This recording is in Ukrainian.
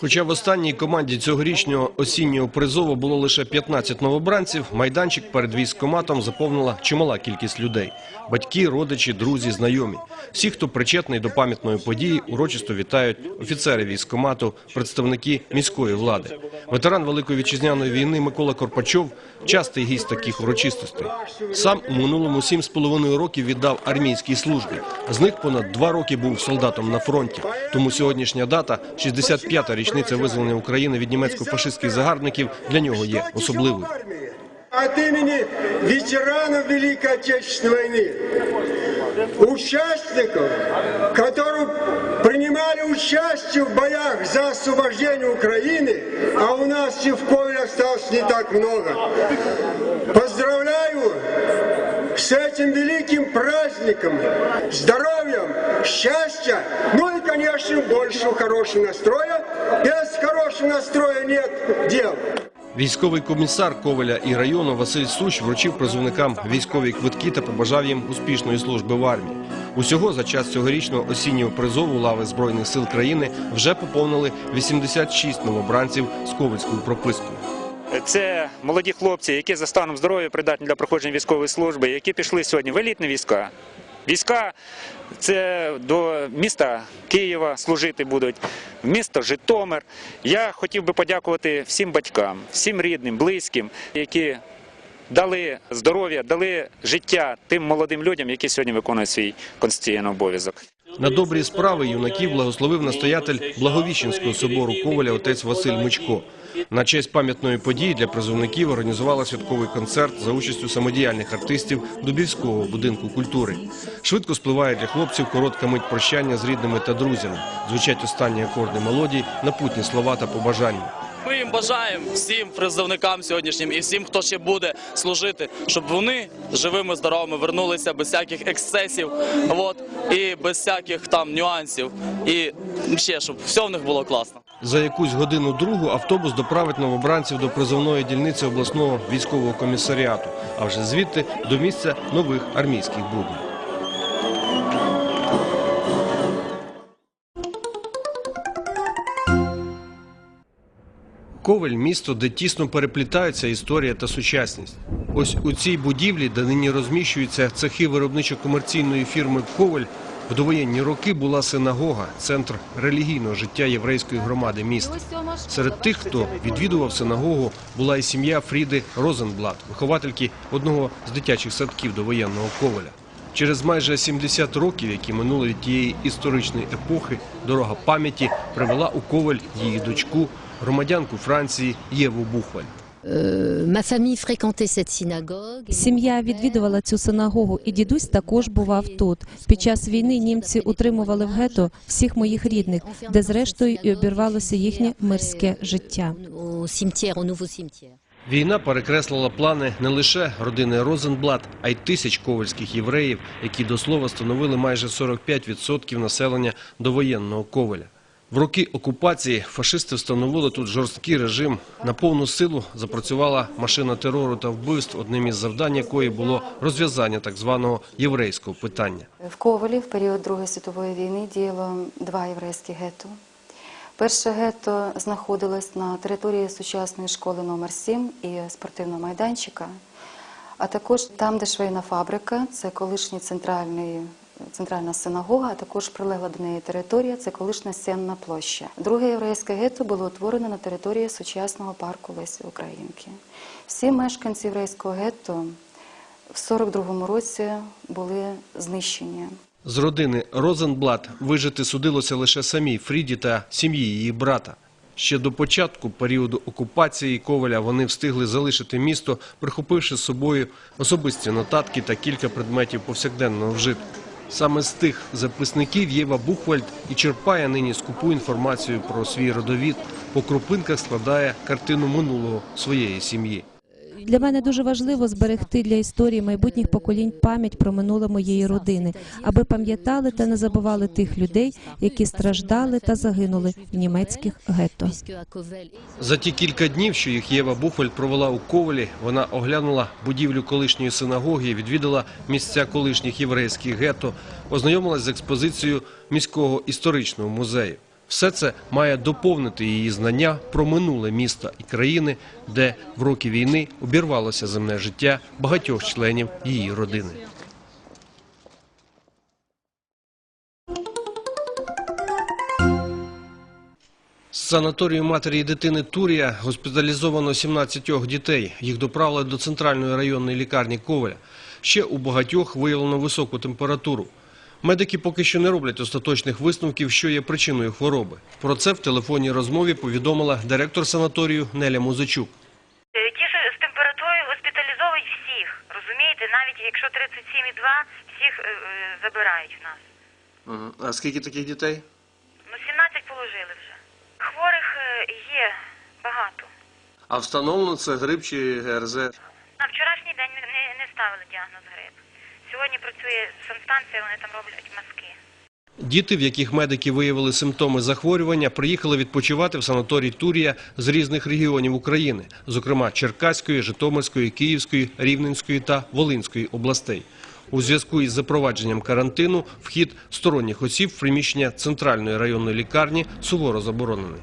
Хоча в останній команді цьогорічного осіннього призову було лише 15 новобранців, майданчик перед військкоматом заповнила чимала кількість людей: батьки, родичі, друзі, знайомі. Всі, хто причетний до пам'ятної події, урочисто вітають офіцери військкомату, представники міської влади. Ветеран Великої вітчизняної війни Микола Корпачов частий гість таких урочистостей. Сам у минулому сім з половиною років віддав армійській службі. З них понад два роки був солдатом на фронті. Тому сьогоднішня дата, 65-та річниця визволення України від німецько-фашистських загарбників, для нього є особливою. От имени ветеранов Великой Отечественной войны, участников, которые принимали участие в боях за освобождение Украины, а у нас и в Ковеле осталось не так много. Поздравляю с этим великим праздником, здоровьем, счастья, ну и, конечно, больше хорошего настроя. без хорошего настроя нет дел. Військовий комісар Ковеля і району Василь Суч вручив призовникам військові квитки та побажав їм успішної служби в армії. Усього за час цьогорічного осіннього призову лави збройних сил країни вже поповнили 86 новобранців з ковальською пропискою. Це молоді хлопці, які за станом здоров'я придатні для проходження військової служби, які пішли сьогодні в елітні війська. Війська це до міста Києва служити будуть, в місто Житомир. Я хотів би подякувати всім батькам, всім рідним, близьким, які дали здоров'я, дали життя тим молодим людям, які сьогодні виконують свій конституційний обов'язок. На добрі справи юнаків благословив настоятель Благовіщенського собору Коваля отець Василь Мичко. На честь пам'ятної події для призовників організувала святковий концерт за участю самодіяльних артистів Дубівського будинку культури. Швидко спливає для хлопців коротка мить прощання з рідними та друзями. Звучать останні акорди мелодії, напутні слова та побажання. Ми їм бажаємо всім призовникам сьогоднішнім і всім, хто ще буде служити, щоб вони живими, здоровими вернулися без всяких ексцесів, от і без всяких там нюансів. І ще щоб все в них було класно. За якусь годину другу автобус доправить новобранців до призовної дільниці обласного військового комісаріату, а вже звідти до місця нових армійських буднів. Ковель місто, де тісно переплітаються історія та сучасність. Ось у цій будівлі, де нині розміщуються цехи виробничо-комерційної фірми Ковель, в довоєнні роки була синагога, центр релігійного життя єврейської громади міста. Серед тих, хто відвідував синагогу, була і сім'я Фріди Розенблат, виховательки одного з дитячих садків довоєнного Ковеля. Через майже 70 років, які минули від тієї історичної епохи, дорога пам'яті привела у Ковель її дочку, громадянку Франції Єву Бухваль. Ma famille fréquentait cette synagogue. Сім'я відвідувала цю синагогу, і дідусь також бував тут. Під час війни німці утримували в гетто всіх моїх рідних, де зрештою і обірвалося їхнє мирське життя. Війна перекреслила плани не лише родини Розенблат, а й тисяч ковальських євреїв, які до слова становили майже 45% населення довоєнного Ковеля. В роки окупації фашисти встановили тут жорсткий режим. На повну силу запрацювала машина терору та вбивств, одним із завдань якої було розв'язання так званого єврейського питання. В Ковалі в період Другої світової війни діяло два єврейські гетто. Перше гетто знаходилось на території сучасної школи номер 7 і спортивного майданчика, а також там, де швейна фабрика, це колишній центральний. Центральна синагога, а також прилегла до неї територія, це колишня Сенна площа. Друге єврейське гетто було утворено на території сучасного парку Лесі Українки. Всі мешканці єврейського гетто в 42-му році були знищені. З родини Розенблат вижити судилося лише самій Фріді та сім'ї її брата. Ще до початку періоду окупації Коваля вони встигли залишити місто, прихопивши з собою особисті нотатки та кілька предметів повсякденного вжитку. Саме з тих записників Єва Бухвальд і черпає нині скупу інформацію про свій родовід, по крупинках складає картину минулого своєї сім'ї. Для мене дуже важливо зберегти для історії майбутніх поколінь пам'ять про минуле моєї родини, аби пам'ятали та не забували тих людей, які страждали та загинули в німецьких гетто. За ті кілька днів, що їх Єва Бухваль провела у Ковалі, вона оглянула будівлю колишньої синагоги, відвідала місця колишніх єврейських гетто, ознайомилась з експозицією міського історичного музею. Все це має доповнити її знання про минуле міста і країни, де в роки війни обірвалося земне життя багатьох членів її родини. З санаторію матері і дитини Турія госпіталізовано 17 дітей. Їх доправили до центральної районної лікарні Коваля. Ще у багатьох виявлено високу температуру. Медики поки що не роблять остаточних висновків, що є причиною хвороби. Про це в телефонній розмові повідомила директор санаторію Неля Музичук. Е, Ті, що з температурою госпіталізовують всіх. Розумієте, навіть якщо 37,2, всіх е, е, забирають в нас. А скільки таких дітей? Ну, 17 положили вже. Хворих е, є багато. А встановлено це грип чи ГРЗ? На вчорашній день не, не, не ставили діагноз грип. Сьогодні працює санстанція, вони там роблять маски. Діти, в яких медики виявили симптоми захворювання, приїхали відпочивати в санаторій Турія з різних регіонів України, зокрема Черкаської, Житомирської, Київської, Рівненської та Волинської областей. У зв'язку із запровадженням карантину вхід сторонніх осіб в приміщення центральної районної лікарні суворо заборонений.